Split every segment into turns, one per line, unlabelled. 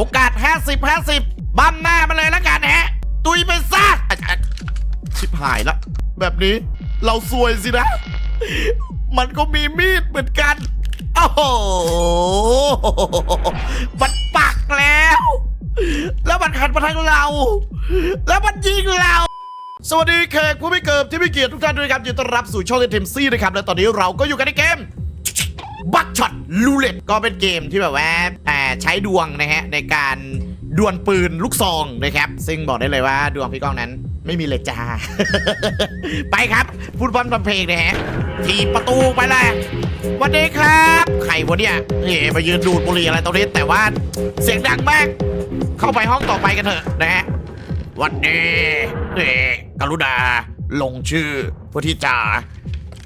โอกาส 50 50บัมหน้ามาเลยแล้วกันฮะ ตุยไปซะอะอะชิบหายละ แบบนี้เราซวยสินะ มันก็มีมีดเหมือนกัน โอ้โห มันปักแล้ว แล้วมันหันมาทางเรา แล้วมันยิงเราสวัสดีแขกผู้ไม่เกิบที่ไม่เกียรติทุกท่านด้วยครับยินดีต้อนรับสู่ช่องเทมซี่นะครับ และตอนนี้เราก็อยู่กันในเกม บัคช็อตลูเล็ตก็เป็นเกมที่แบบว่าใช้ดวงนะฮะในการดวลปืนลูกซองนะครับ ซึ่งบอกได้เลยว่าดวงพี่ก้องนั้นไม่มีเลยจ้า ไปครับพูดบอลบอลเพลงนะฮะทีประตูไปเลยวันดีครับใครวะเนี่ยเฮ้มายืนดูดบุหรี่อะไรตรงนี้แต่ว่าเสียงดังมาก เข้าไปห้องต่อไปกันเถอะนะฮะวันดีเฮ้กรุณาลงชื่อเพื่อที่จะ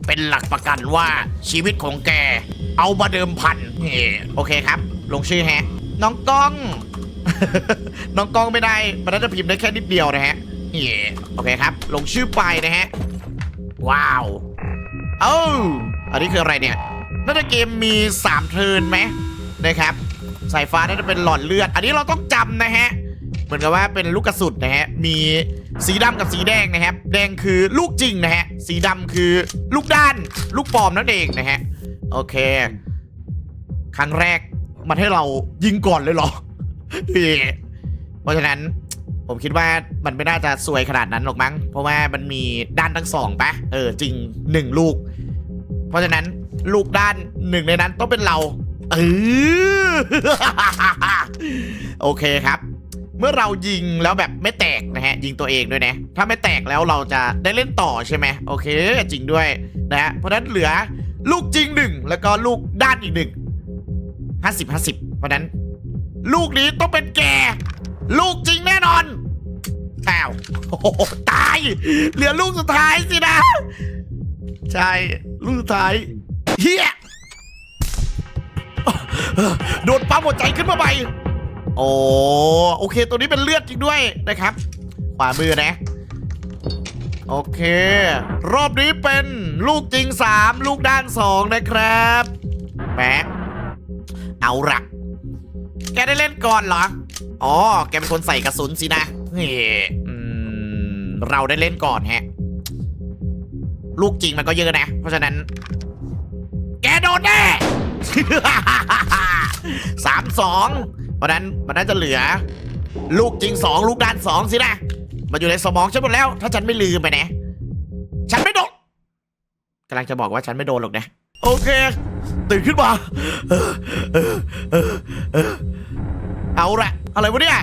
เป็นหลักประกันว่าชีวิตของแก เอามาเดิมพันนี่โอเคครับ ลงชื่อฮะ น้องก้อง น้องก้องไม่ได้มันน่าจะพิมพ์ได้แค่นิดเดียวนะฮะนี่โอเคครับ ลงชื่อไปนะฮะ ว้าวเอ้าอันนี้คืออะไรเนี่ยน่าจะเกมมี 3 เทิร์นไหมนะครับสายฟ้าน่าจะเป็นหลอดเลือด อันนี้เราต้องจำนะฮะ เหมือนกับว่าเป็นลูกกระสุนนะฮะ มีสีดำกับสีแดงนะครับ แดงคือลูกจริงนะฮะ สีดำคือลูกด้าน ลูกปลอมนั่นเองนะฮะ โอเค ครั้งแรกมันให้เรายิงก่อนเลยเหรอเฮ้เพราะฉะนั้นผมคิดว่ามันไม่น่าจะสวยขนาดนั้นหรอกมั้ง เพราะว่ามันมีด้านทั้งสองปะเออ จริงหนึ่งลูก เพราะฉะนั้นลูกด้านหนึ่งในนั้นต้องเป็นเรา เออ โอเคครับ เมื่อเรายิงแล้วแบบไม่แตกนะฮะยิงตัวเองด้วยนะถ้าไม่แตกแล้วเราจะได้เล่นต่อใช่ไหมโอเคจริงด้วยนะฮะเพราะนั้นเหลือลูกจริงหนึ่งแล้วก็ลูกด้านอีกหนึ่งห้าสิบห้าสิบเพราะนั้น ลูกนี้ต้องเป็นแก ลูกจริงแน่นอนอ้าวตาย เหลือลูกสุดท้ายสินะ ใช่ ลูกสุดท้ายเฮียโดนปั๊มหัวใจขึ้นมาใหม่ โอ้โอเค ตัวนี้เป็นเลือดจริงด้วยนะครับ ขวามือนะ โอเค รอบนี้เป็นลูกจริง 3 ลูกด้าน 2 นะครับแหมเอาละแกได้เล่นก่อนเหรอ อ๋อ แกเป็นคนใส่กระสุนสินะเฮ้เราได้เล่นก่อนแฮะ ลูกจริงมันก็เยอะนะ เพราะฉะนั้น แกโดนแน่สามสอง เพราะนั้นมันน่าจะเหลือ ลูกจริงสองลูกด้านสองสินะ มันอยู่ในสมองฉันหมดแล้ว ถ้าฉันไม่ลืมไปนะฉันไม่โดนกำลังจะบอกว่าฉันไม่โดนหรอกนะ โอเค ตื่นขึ้นมา เอาละอะไรวะเนี่ย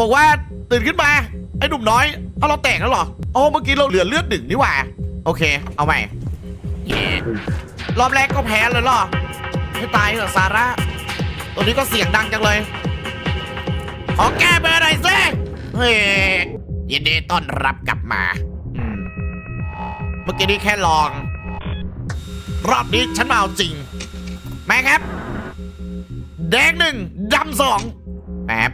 บอกว่าตื่นขึ้นมา ไอ้หนุ่มน้อยเอาเราแตกแล้วเหรอโอ๋อเมื่อกี้เราเหลือเลือดหนึ่งนี่หว่า โอเค เอาใหม่รอบแรกก็แพ้เลยเหรอให้ตายเถอะซาร่าตัวนี้ก็เสียงดังจังเลย อแก้เบอร์หน่อยสิเฮ้ยยินดีต้อนรับกลับมาอืมเมื่อกี้นี้แค่ลอง รอบนี้ฉันมาเอาจริงแม่ครับ แดงหนึ่งดำสองแป๊บ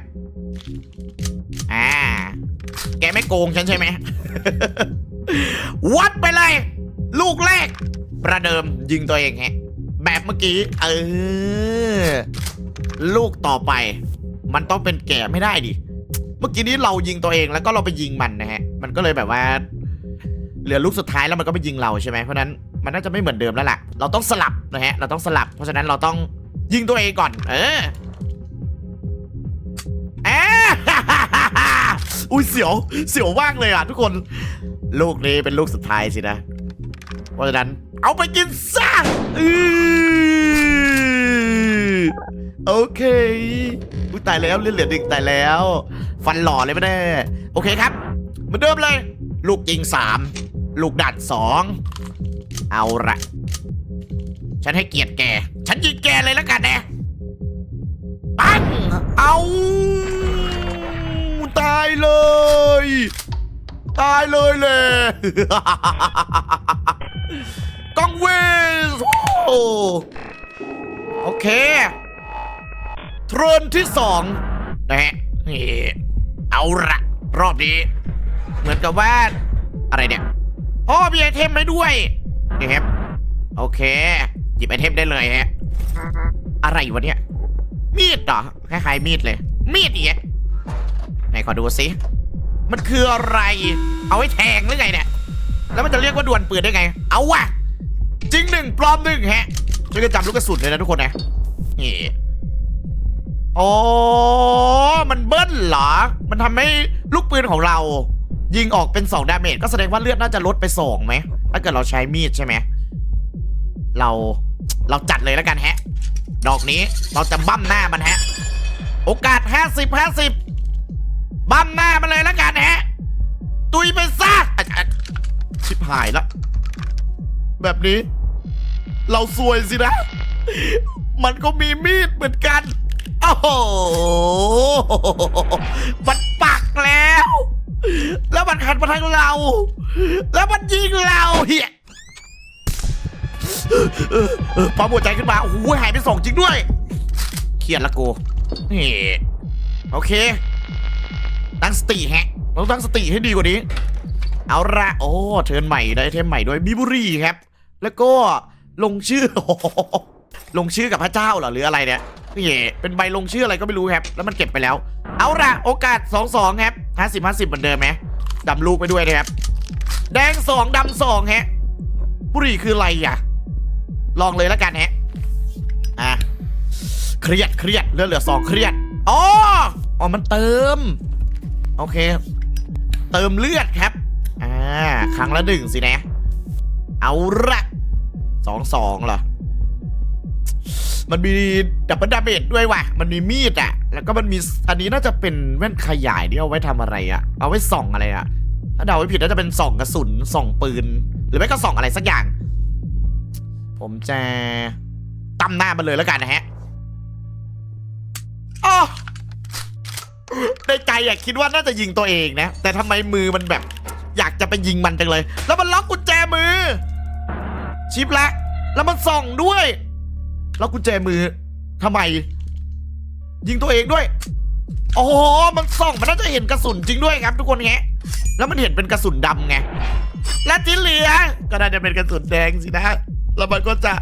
อ่า แกไม่โกงฉันใช่ไหม วัดไปเลย ลูกแรก ประเดิมยิงตัวเองฮะ แบบเมื่อกี้ เออ ลูกต่อไป มันต้องเป็นแก่ไม่ได้ดิ เมื่อกี้นี้เรายิงตัวเองแล้วก็เราไปยิงมันนะฮะ มันก็เลยแบบว่า เหลือลูกสุดท้ายแล้วมันก็ไปยิงเราใช่ไหมเพราะนั้นมันน่าจะไม่เหมือนเดิมแล้วล่ะ เราต้องสลับนะฮะ เราต้องสลับ เพราะฉะนั้นเราต้องยิงตัวเองก่อน เออแอะอุ้ยเสียว เสียวมากเลยอะทุกคน ลูกนี้เป็นลูกสุดท้ายสินะ เพราะฉะนั้นเอาไปกินซะอือ โอเคอุ้ยตายแล้วเลือดเหลือหนึ่งตายแล้ว ฟันหล่อเลยไม่ได้โอเคครับเหมือนเดิมเลย ลูกยิงสามลูกดัดสองเอาละฉันให้เกียรติแก ฉันยิงแกเลยแล้วกันนะปังเอาตายเลย ตายเลยเลยกองเวสโอเค เทรนที่สองนะฮะนี่เอาละรอบนี้ เหมือนกับว่า อะไรเนี่ยอ๋อมีไอเทมให้ด้วยนี่ครับโอเค หยิบไอเทมได้เลยฮะอะไรวะเนี่ย มีดเหรอคล้ายๆมีดเลย มีดอีกไหนขอดูสิมันคืออะไร เอาไว้แทงหรือไงเนี่ย แล้วมันจะเรียกว่าดวลปืนได้ไง เอาวะจริงหนึ่งปลอมหนึ่งฮะช่วยกันจำลูกกระสุนเลยนะทุกคนนะนี่ โอ้มันเบิ้ลเหรอ มันทำให้ลูกปืนของเรา ยิงออกเป็น2ดาเมจก็แสดงว่าเลือดน่าจะลดไป2ไหม ถ้าเกิดเราใช้มีดใช่ไหม เรา เราจัดเลยแล้วกันแฮะ ดอกนี้เราจะบั้มหน้ามันฮะ โอกาส 50 50 บั้มหน้ามันเลยแล้วกันฮะ ตุยไปซะชิบหายละแบบนี้ เราซวยสินะ มันก็มีมีดเหมือนกัน อ้โหมันปักแล้ว แล้วมันหันมาทางเรา แล้วมันยิงเราเฮียเออเออปั๊มหัวใจขึ้นมาโอ้โหหายไปสองจริงด้วย เครียดละกูนี่โอเค ตั้งสติแฮะ เราตั้งสติให้ดีกว่านี้ เอาละโอ้ เทิร์นใหม่ได้เทมใหม่ด้วยมิบุรีครับ แล้วก็ลงชื่อ ลงชื่อกับพระเจ้าเหรอหรืออะไรเนี่ยนี่เป็นใบลงชื่ออะไรก็ไม่รู้ครับ แล้วมันเก็บไปแล้ว เอาละโอกาส 2 2 ครับ 50 50 เหมือนเดิมไหมดำลูกไปด้วยนะครับ แดง 2ดำ2ฮะบุหรี่คืออะไรอะ ลองเลยแล้วกันฮะอะเครียดเครียดเลือดเหลือสองเครียดอ๋ออ๋อมันเติม โอเค เติมเลือดครับอ่าครั้งละหนึ่งสินะ เอาละสองสองเหรอ มันมีดับเบิลดาเมจด้วยว่ะ มันมีมีดอะแล้วก็มันมีอันนี้น่าจะเป็นแว่นขยายที่เอาไว้ทำอะไรอะเอาไว้ส่องอะไรอะถ้าเดาไม่ผิดน่าจะเป็นส่องกระสุนส่องปืน หรือไม่ก็ส่องอะไรสักอย่าง ผมจะตั้มหน้ามันเลยแล้วกันนะฮะอ๋อในใจอะคิดว่าน่าจะยิงตัวเองนะ แต่ทำไมมือมันแบบ อยากจะไปยิงมันจังเลย แล้วมันล็อกกุญแจมือ ชิปละ แล้วมันส่องด้วย แล็อกกุญแจมือทำไม ยิงตัวเองด้วยอ้โหมันส่องมันน่าจะเห็นกระสุนจริงด้วยครับ ทุกคนแงแล้วมันเห็นเป็นกระสุนดำไงและที่เหลือก็น่าจะเป็นกระสุนแดงสินะแล้วมันก็จะ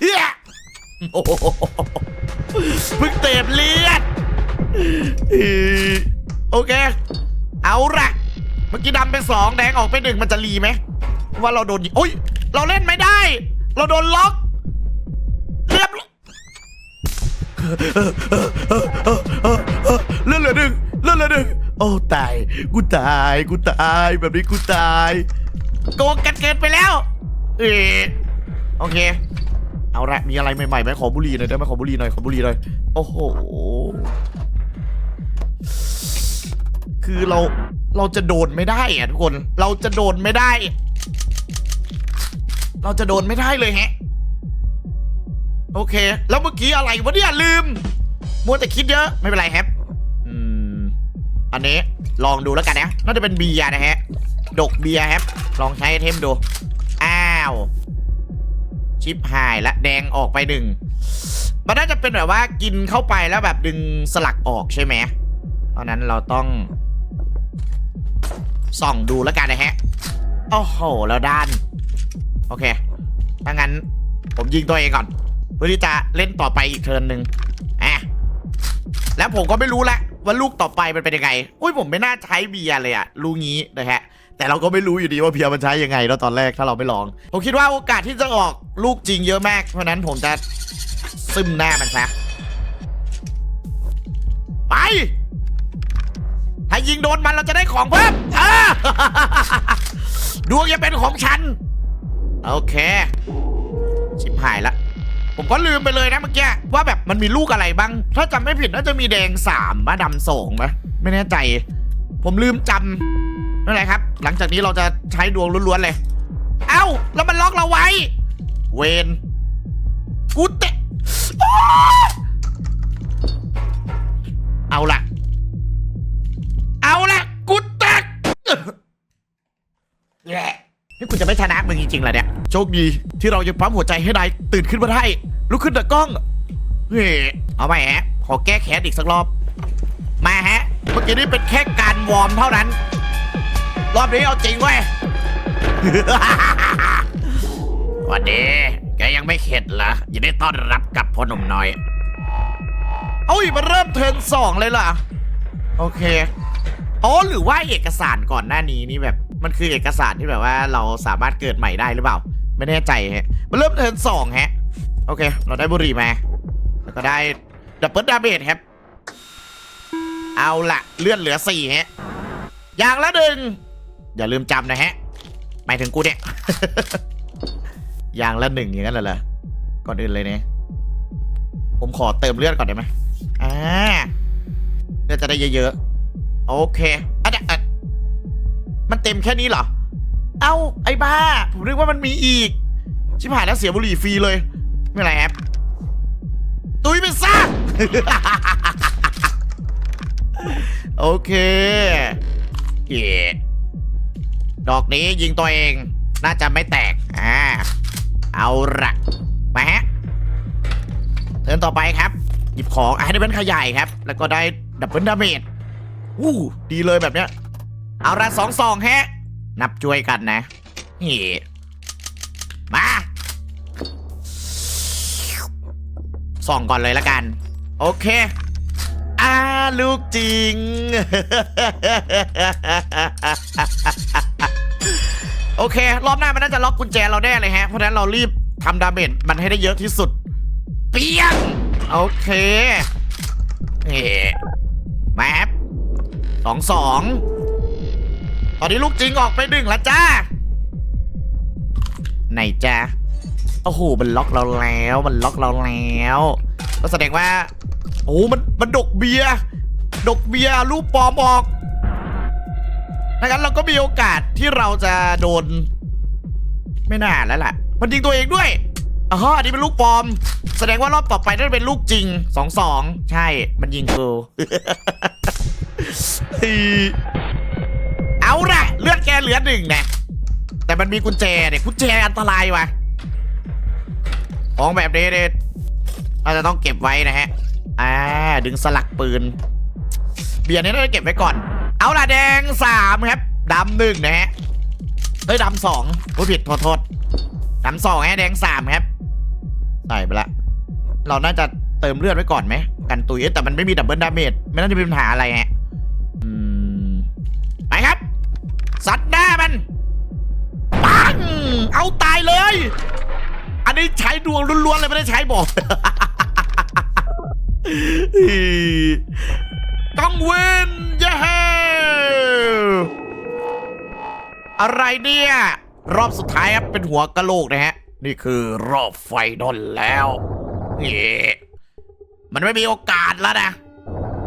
เฮียโอ้โหเพิ่งเต็มเลือดโอเค เอาละเมื่อกี้ดำไปสองแดงออกไปหนึ่งมันจะรีไหมว่าเราโดนยิงโอ้ย เราเล่นไม่ได้ เราโดนล็อก เลื่อนเหลือหนึ่งเลื่อนเหลือหนึ่งโอ้ตาย กูตาย กูตาย แบบนี้กูตาย โกงกันเกินไปแล้ว เออโอเค เอาละมีอะไรใหม่ๆไหมขอบุหรี่หน่อยได้ไหมขอบุหรี่หน่อยขอบุหรี่หน่อย โอ้โห คือเรา เราจะโดนไม่ได้อะทุกคน เราจะโดนไม่ได้ เราจะโดนไม่ได้เลยแฮะ โอเค แล้วเมื่อกี้อะไรวะเนี่ยลืม มัวแต่คิดเยอะไม่เป็นไรครับอืมอันนี้ลองดูแล้วกันนะน่าจะเป็นเบียร์นะฮะดกเบียร์ครับ ลองใช้ไอเทมดู อ้าว ชิปหายละแดงออกไปหนึ่งมันน่าจะเป็นแบบว่ากินเข้าไปแล้วแบบดึงสลักออกใช่ไหมเพราะนั้นเราต้องส่องดูแล้วกันนะฮะโอ้โหแล้วด้าน โอเคถ้างั้นผมยิงตัวเองก่อน เพื่อที่จะเล่นต่อไปอีกเทิร์นหนึ่งอะแล้วผมก็ไม่รู้ละว่าลูกต่อไปมันเป็นยังไง อุ้ยผมไม่น่าใช้เบียร์เลยอะลูกงี้นะฮะ แต่เราก็ไม่รู้อยู่ดีว่าเบียร์มันใช้ยังไงแล้วตอนแรกถ้าเราไม่ลอง ผมคิดว่าโอกาสที่จะออกลูกจริงเยอะมาก เพราะนั้นผมจะซึมหน้ามันซะ ไป ถ้ายิงโดนมันเราจะได้ของเพิ่มดวงจะเป็นของฉัน โอเค ชิบหายละ ผมก็ลืมไปเลยนะเมื่อกี้ว่าแบบมันมีลูกอะไรบ้าง ถ้าจำไม่ผิดน่าจะมีแดงสามมาดำสองไหมไม่แน่ใจ ผมลืมจำนั่นแหละครับ หลังจากนี้เราจะใช้ดวงล้วนๆเลย เอ้า แล้วมันล็อกเราไว้ เวนกูเตะอ้าเอาละเอาละกูเตะแย่ นี่คุณจะไม่ชนะมึงจริงๆเหรอเนี่ย โชคดีที่เรายังปั๊มหัวใจให้นายตื่นขึ้นมาได้ ลุกขึ้นจากกล้อง เฮ้ยเอาไปฮะ ขอแก้แค้นอีกสักรอบ มาฮะ เมื่อกี้นี่เป็นแค่การวอร์มเท่านั้น รอบนี้เอาจริงเว้ย วันนี้แกยังไม่เข็ดเหรอยินดีต้อนรับกับพ่อหนุ่มน้อย เอ้ยมันเริ่มเทิร์นสองเลยเหรอโอเค อ๋อหรือว่าเอกสารก่อนหน้านี้นี่แบบ มันคือเอกสารที่แบบว่าเราสามารถเกิดใหม่ได้หรือเปล่า ไม่แน่ใจฮะ มันเริ่มเทิร์นสองฮะ โอเค เราได้บุหรี่มา แล้วก็ได้ดับเบิลดาเมจครับ เอาละเลื่อนเหลือสี่ฮะ อย่างละหนึ่งอย่าลืมจำนะฮะ หมายถึงกูเนี่ย อย่างละหนึ่งอย่างนั้นเหรอก่อนอื่นเลยเนี่ย ผมขอเติมเลือดก่อนได้ไหมอ่าเลือดจะได้เยอะๆ โอเค มันเต็มแค่นี้เหรอ เอ้า ไอ้บ้า ผมนึกว่ามันมีอีก ชิบหายแล้วเสียบุหรี่ฟรีเลย ไม่ไรครับตุยไปซะ โอเคเย่ดอกนี้ยิงตัวเอง น่าจะไม่แตก อ่า เอาละมาฮะเทินต่อไปครับ หยิบของอะได้เป็นขยายครับ แล้วก็ได้ดับเบิลดาเมจวู้ดีเลยแบบเนี้ย เอาละสองสองฮะ นับช่วยกันนะนี่มาส่องก่อนเลยละกัน โอเคอ่าลูกจริง โอเค รอบหน้ามันน่าจะล็อกกุญแจเราแน่เลยฮะ เพราะฉะนั้นเรารีบทำดาเมจมันให้ได้เยอะที่สุด เปียง โอเคเฮ้แมปสองสอง ตอนนี้ลูกจริงออกไปหนึ่งแล้วจ้าไหนจ้าโอ้โหมันล็อกเราแล้วมันล็อกเราแล้ว ก็แสดงว่าโอ้มันมันดกเบียร์ดกเบียร์รูปปลอมออกดังนั้นเราก็มีโอกาสที่เราจะโดน ไม่น่าแล้วล่ะ มันยิงตัวเองด้วยอ๋ออันนี้เป็นลูกปลอม แสดงว่ารอบต่อไปน่าจะเป็นลูกจริงสองสองใช่มันยิงกู เอาละเลือดแกเหลือหนึ่งนะแต่มันมีกุญแจเนี่ยกุญแจอันตรายว่ะของแบบนี้เนี่ยเราจะต้องเก็บไว้นะฮะอ่าดึงสลักปืน เบียร์นี้เราจะเก็บไว้ก่อน เอาละแดงสามครับดำหนึ่งนะฮะเฮ้ยดำสองผู้ผิดโทษโทษดำสองฮะแดงสามครับใส่ไปละ เราน่าจะเติมเลือดไว้ก่อนไหมกันตุยเอ้ยแต่มันไม่มีดับเบิลดาเมจไม่น่าจะมีปัญหาอะไรฮะ สัตว์หน้ามันปังเอาตายเลย อันนี้ใช้ดวงล้วนๆเลยไม่ได้ใช้บอกต้องเวินเย้อะไรเนี่ย รอบสุดท้ายเป็นหัวกะโหลกนะฮะ นี่คือรอบไฟนอลแล้วเย่มันไม่มีโอกาสแล้วนะ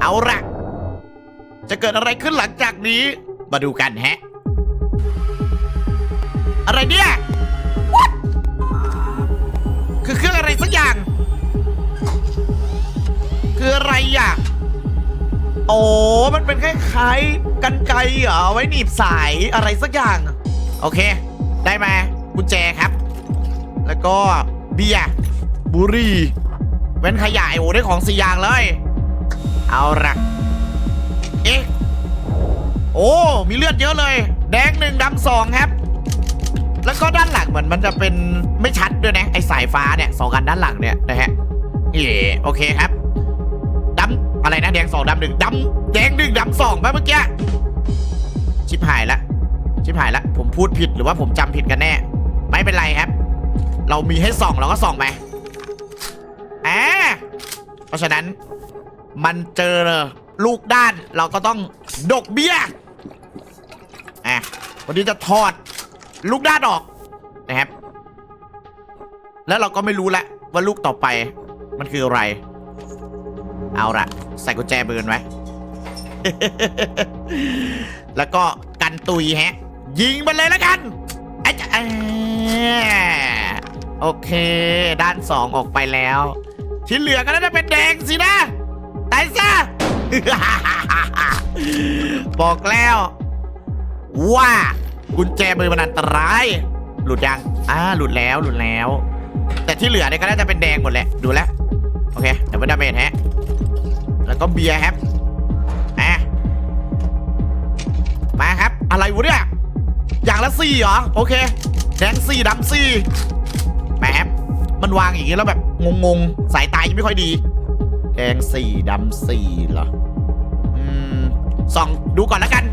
เอาละจะเกิดอะไรขึ้นหลังจากนี้ มาดูกันฮะ อะไรเนี่ย What? คือเครื่องอะไรสักอย่าง คืออะไรอะ โอ้มันเป็นคล้ายๆกันไกรเหรอไว้หนีบสายอะไรสักอย่าง โอเค ได้มากุญแจครับ แล้วก็เบียร์บุหรี่เว้นขยายโอ้ได้ของสี่อย่างเลย เอาละเอ๊ะ โอ้ มีเลือดเยอะเลย แดงหนึ่งดำสองครับ แล้วก็ด้านหลังเหมือนมันจะเป็นไม่ชัดด้วยนะไอสายฟ้าเนี่ยสองอันด้านหลังเนี่ยนะฮะเย่โอเคครับดำอะไรนะแดงสองดำหนึ่งดำแดงหนึ่งดำสองไปเมื่อกี้ชิบหายละ ชิบหายละ ผมพูดผิดหรือว่าผมจำผิดกันแน่ ไม่เป็นไรครับ เรามีให้ส่องเราก็ส่องไปอ่าเพราะฉะนั้นมันเจอลูกด้านเราก็ต้องดกเบี้ยอะวันนี้จะทอด ลูกด้านออกนะครับ แล้วเราก็ไม่รู้ละว่าลูกต่อไปมันคืออะไร เอาละใส่กุญแจมือไว้ แล้วก็กันตุยฮะ ยิงมันเลยแล้วกันไอ้โอเค ด้านสองออกไปแล้ว ที่เหลือก็น่าจะเป็นแดงสินะตายซะบอกแล้ว ว่า กุญแจมือมันอันตราย หลุดยัง อ่า หลุดแล้ว หลุดแล้ว แต่ที่เหลือเนี่ยก็น่าจะเป็นแดงหมดแหละ ดูแล้วโอเคเดี๋ยวเป็นดาเมจฮะ แล้วก็เบียร์ครับอะมาครับ อะไรวะเนี่ย อย่างละสี่เหรอ โอเค แดงสี่ดำสี่แหมมันวางอย่างงี้แล้วแบบงงๆ สายตายังไม่ค่อยดี แดงสี่ดำสี่เหรอ อืมส่องดูก่อนแล้วกัน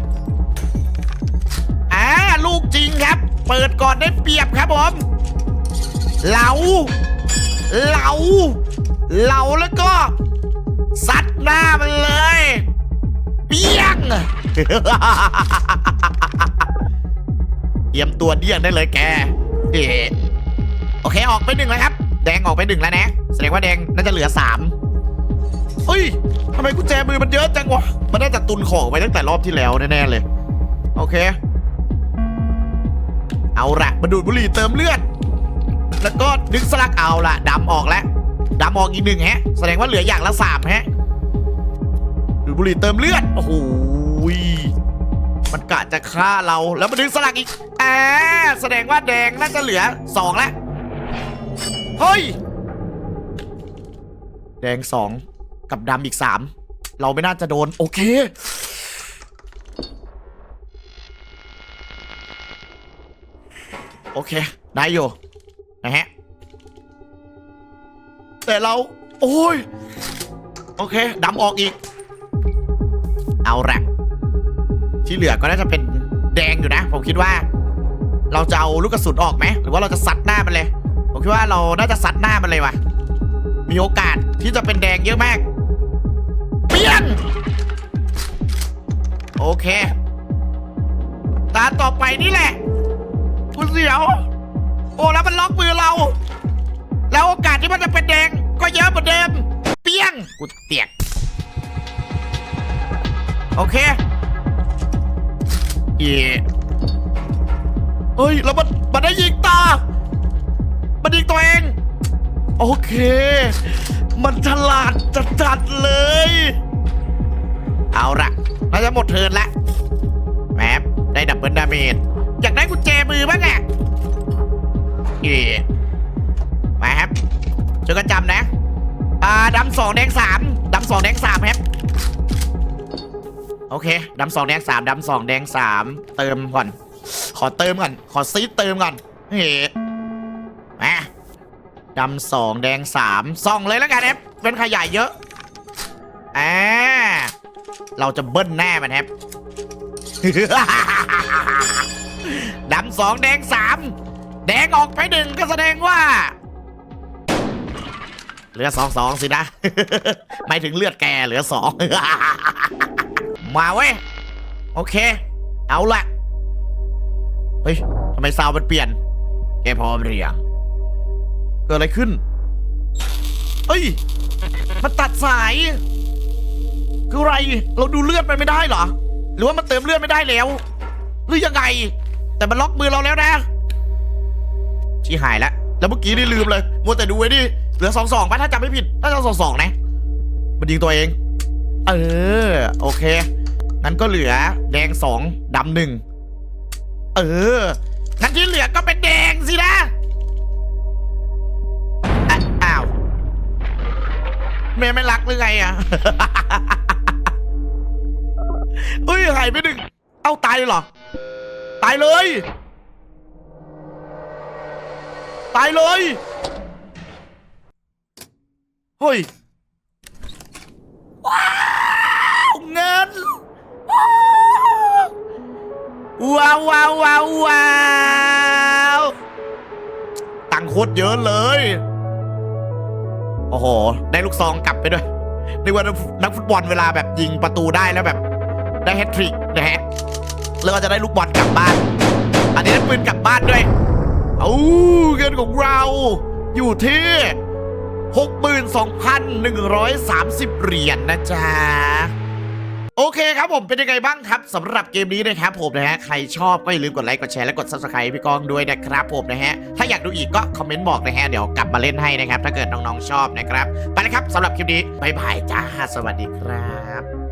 เปิดก่อนได้เปรียบครับผมเหลาเหลาเหลาแล้วก็ซัดหน้ามันเลยเปี้ยง เตรียมตัวเดี้ยงได้เลยแกเอ๊ะโอเคออกไปหนึ่งแล้วครับ แดงออกไปหนึ่งแล้วนะ แสดงว่าแดงน่าจะเหลือสามเฮ้ยทำไมกุญแจมือมันเยอะจังวะ มันน่าจะตุนของไปตั้งแต่รอบที่แล้วแน่ๆเลย โอเค เอาละมาดูดบุหรี่เติมเลือด แล้วก็ดึงสลักเอาละดำออกแล้วดำออกอีกหนึ่งฮะ แสดงว่าเหลืออย่างละสามฮะดูดบุหรี่เติมเลือด โอ้โหมันกะจะฆ่าเราแล้วมาดึงสลักอีกแอ่าแสดงว่าแดงน่าจะเหลือสองแล้วเฮ้ย แดงสองกับดำอีกสามเราไม่น่าจะโดน โอเค โอเค ได้อยู่นะฮะ แต่เรา โอ้ย โอเคดำออกอีก เอาละที่เหลือก็น่าจะเป็นแดงอยู่นะ ผมคิดว่า เราจะเอาลูกกระสุนออกไหม หรือว่าเราจะซัดหน้ามันเลย ผมคิดว่าเราน่าจะซัดหน้ามันเลยว่ะ มีโอกาสที่จะเป็นแดงเยอะมากเปี้ยงโอเค ตาต่อไปนี่แหละ กูเสียว โอ้แล้วมันล็อกมือเรา แล้วโอกาสที่มันจะเป็นแดงก็เยอะเหมือนเดิม เปี้ยง กูเตียก โอเคเย่เฮ้ยแล้วมันมันได้ยิงตา มันยิงตัวเอง โอเค มันฉลาดจัดๆเลย เอาละน่าจะหมดเทินละแมปได้ดับเบิลดาเมจ อยากได้กุญแจมือบ้างอะเย่มาครับช่วยกันจำนะ อ่าดำสองแดงสามดำสองแดงสามครับ โอเคดำสองแดงสามดำสองแดงสามเติมก่อน ขอเติมก่อน ขอซีดเติมก่อนเฮ้มาดำสองแดงสามส่องเลยแล้วกันครับเป็นขยายเยอะอ่าเราจะเบิ้ลแน่มันครับ ดำสองแดงสามแดงออกไปหนึ่งก็แสดงว่าเหลือสองสองสินะหมายถึงเลือดแกเหลือสองมาเว้ย โอเค เอาละเฮ้ยทำไมซาวมันเปลี่ยน แกพร้อมหรือยังเกิดอะไรขึ้นเฮ้ย มันตัดสาย คืออะไร เราดูเลือดมันไม่ได้เหรอ หรือว่ามันเติมเลือดไม่ได้แล้ว หรือยังไง แต่มันล็อกมือเราแล้วนะชี้หายแล้วแล้วเมื่อกี้นี่ลืมเลยมัวแต่ดูไว้ดิเหลือสองสองป่ะถ้าจำไม่ผิดน่าจะสองสองนะ มันยิงตัวเอง เออ โอเคงั้นก็เหลือแดงสองดำหนึ่งเอองั้นที่เหลือก็เป็นแดงสินะอ้าวเมย์ไม่รักหรือไงอะเฮ้ยหายไปหนึ่ง เอ้าตายเลยเหรอ ตายเลย ตายเลยเฮ้ยว้าวเงินว้าวว้าวว้าวว้าวตังค์โคตรเยอะเลย โอ้โห ได้ลูกซองกลับไปด้วยนึกว่านักฟุตบอลเวลาแบบยิงประตูได้แล้วแบบ ได้แฮตทริกนะฮะ แล้วก็จะได้ลูกบอลกลับบ้าน อันนี้ได้ปืนกลับบ้านด้วย เอาเงินของเรา อยู่ที่ 62,130 เหรียญนะจ๊ะ โอเคครับผมเป็นยังไงบ้างครับสำหรับเกมนี้นะครับผมนะฮะ ใครชอบก็อย่าลืมกดไลค์ กดแชร์และกด subscribe พี่กองด้วยนะครับผมนะฮะ ถ้าอยากดูอีกก็คอมเมนต์บอกนะฮะ เดี๋ยวกลับมาเล่นให้นะครับ ถ้าเกิดน้องๆชอบนะครับ ไปเลยครับสำหรับคลิปนี้บายบายจ้าสวัสดีครับ